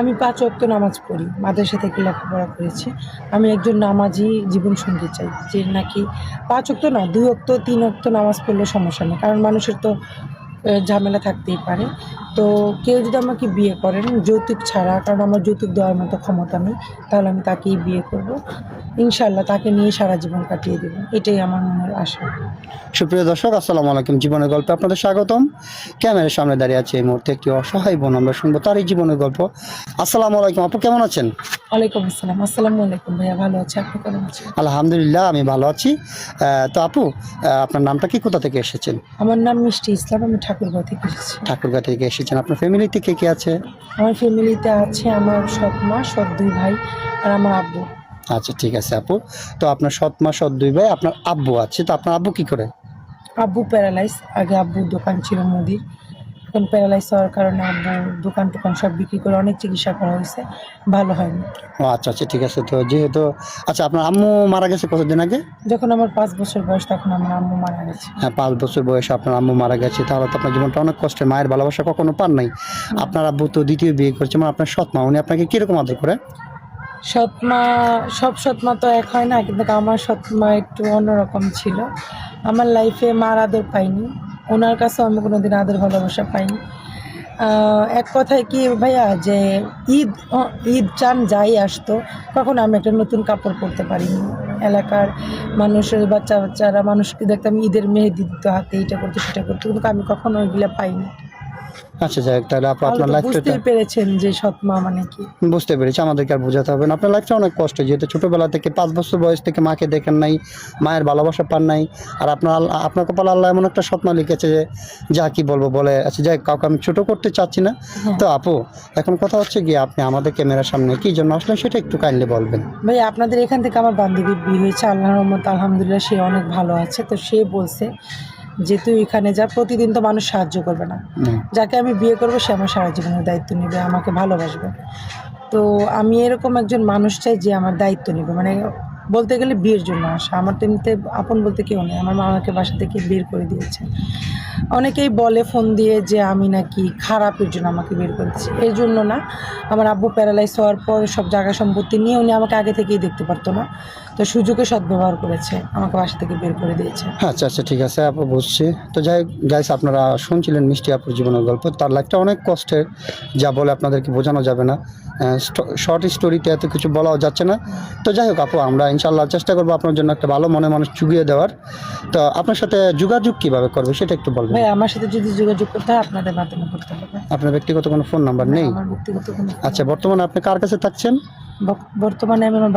আমি পাঁচ অক্ত নামাজ পড়ি, মাদ্রাসা থেকে লেখাপড়া করেছি। আমি একজন নামাজি জীবন শুনতে চাই, যে নাকি পাঁচ অক্ত না দুই অক্ত তিন অক্ত নামাজ পড়লে সমস্যা নেই, কারণ মানুষের তো ঝামেলা থাকতেই পারে। তো কেউ যদি আমাকে বিয়ে করেন যৌতুক ছাড়া, কারণ আমার যৌতুক দেওয়ার মতো ক্ষমতা নেই, তাহলে আমি তাকেই বিয়ে করব। ইনশাল্লাহ তাকে নিয়ে সারা জীবন কাটিয়ে দেব। এটাই আমার মনের আশা। সুপ্রিয় দর্শক, আসসালাম আলাইকুম। জীবনের গল্পে আপনাদের স্বাগতম। ক্যামেরার সামনে দাঁড়িয়ে আছে এই মুহূর্তে একটি অসহায় বোন। আমরা শুনব তারই জীবনের গল্প। আসসালামু আলাইকুম। আপু, কেমন আছেন? ওয়ালাইকুম আসসালাম। আসসালামু আলাইকুম ভাইয়া ভালো আছে? আপনি কেমন আছেন? আলহামদুলিল্লাহ আমি ভালো আছি। তো আপু আপনার নামটা কি? কোথা থেকে এসেছেন? আমার নাম মিষ্টি ইসলাম আমি ঠাকুরগাঁও থেকে এসেছি। ঠাকুরগা থেকে এসেছেন। আপনার ফ্যামিলিতে কে কে আছে? আমার ফ্যামিলিতে আছে আমার সৎ মা সৎ দুই ভাই আর আমার আব্বু। আচ্ছা ঠিক আছে আপু। তো আপনার সৎ মা সৎ দুই ভাই আপনার আব্বু আছে। তো আপনার আব্বু কি করে? আব্বু প্যারালাইজ আগে আব্বুর দোকান ছিল মুদির। এখন প্যারালাইস হওয়ার কারণে আব্বু দোকান টোকান সব বিক্রি করে অনেক চিকিৎসা করা হয়েছে। ভালো হয়নি। ও আচ্ছা আচ্ছা ঠিক আছে। তো যেহেতু আচ্ছা আপনার আম্মু মারা গেছে কতদিন আগে? যখন আমার পাঁচ বছর বয়স তখন আমার আম্মু মারা গেছে। হ্যাঁ পাঁচ বছর বয়সে আপনার আম্মু মারা গেছে। তাহলে তো আপনার জীবনটা অনেক কষ্টের মায়ের ভালোবাসা কখনো পান নাই। আপনার আব্বু তো দ্বিতীয় বিয়ে করছে মানে আপনার সৎ মা উনি আপনাকে কীরকম আদর করে? সৎ মা সব সৎ মা তো এক হয় না কিন্তু আমার সৎ মা একটু অন্যরকম ছিল। আমার লাইফে মার আদর পাইনি। ওনার কাছেও আমি কোনো দিন আদর ভালোবাসা পাইনি। এক কথায় কি ভাইয়া যে ঈদ ঈদ চান যাই আসতো তখন আমি একটা নতুন কাপড় পরতে পারিনি। এলাকার মানুষের বাচ্চা বাচ্চারা মানুষকে দেখতাম ঈদের মেহেদি দিত হাতে এটা করতো, সেটা করতো, কিন্তু আমি কখনো ওইগুলো পাইনি। আচ্ছা যাই তাহলে আপু আপনার লাইফটা বুঝতেই পেরেছেন যে সৎ মা মানে কি। বুঝতে পেরেছি আমাদেরকে আর বোঝাতে হবে না। আপনার লাইফটা অনেক কষ্ট যেহেতু ছোটোবেলা থেকে পাঁচ বছর বয়স থেকে মাকে দেখেন নাই মায়ের ভালোবাসা পান নাই আর আপনার আল্লাহ- আপনার কপালে আল্লাহ এমন একটা স্বপ্ন লিখেছে যে যা কি বলব বলে। আচ্ছা যাই হোক, কাউকে আমি ছোটো করতে চাচ্ছি না। হ্যাঁ। তো আপু এখন কথা হচ্ছে গিয়ে আপনি আমাদের ক্যামেরার সামনে কি জন্য আসলেন সেটা একটু কাইন্ডলি বলবেন। ভাই আপনাদের এখান থেকে আমার বান্ধবীর বিয়ে হয়েছে আল্লাহর রহমত আলহামদুলিল্লাহ সে অনেক ভালো আছে। তো সে বলছে যে তুই এখানে যা প্রতিদিন তো মানুষ সাহায্য করবে না। যাকে আমি বিয়ে করব সে আমার সারা জীবনের দায়িত্ব নেবে আমাকে ভালোবাসবে। তো আমি এরকম একজন মানুষ চাই যে আমার দায়িত্ব নেবে। মানে বলতে গেলে বিয়ের জন্য আসা। আমার তো এমনিতে আপন বলতে কেউ নেই। আমার মা আমাকে বাসা থেকে বের করে দিয়েছে। অনেকেই বলে ফোন দিয়ে যে আমি নাকি খারাপের জন্য আমাকে বের করেছি। এর জন্য না। আমার আব্বু প্যারালাইজ হওয়ার পর সব জায়গা সম্পত্তি নিয়ে উনি আমাকে আগে থেকেই দেখতে পারতো না। তো সুযোগে সদ্ব্যবহার করেছে আমাকে বাসা থেকে বের করে দিয়েছে। আচ্ছা আচ্ছা ঠিক আছে আপু বুঝছি। তো যাই গাইস আপনারা শুনছিলেন মিষ্টি আপুর জীবনের গল্প। তার লাইফটা অনেক কষ্টের যা বলে আপনাদেরকে বোঝানো যাবে না। শর্ট স্টোরিতে এত কিছু বলাও যাচ্ছে না। তো যাই হোক আপু আমরা ইনশাল্লাহ চেষ্টা করব আপনার জন্য একটা ভালো মনে মানুষ চুগিয়ে দেওয়ার। তো আপনার সাথে যোগাযোগ কীভাবে করবে সেটা একটু বলবেন। ভাই আমার সাথে যদি যোগাযোগ করতে হয় আপনাদের মাধ্যমে করতে হবে। আপনার ব্যক্তিগত কোনো ফোন নাম্বার নেই? আচ্ছা বর্তমানে আপনি কার কাছে থাকছেন? বর্তমানে আমি আমার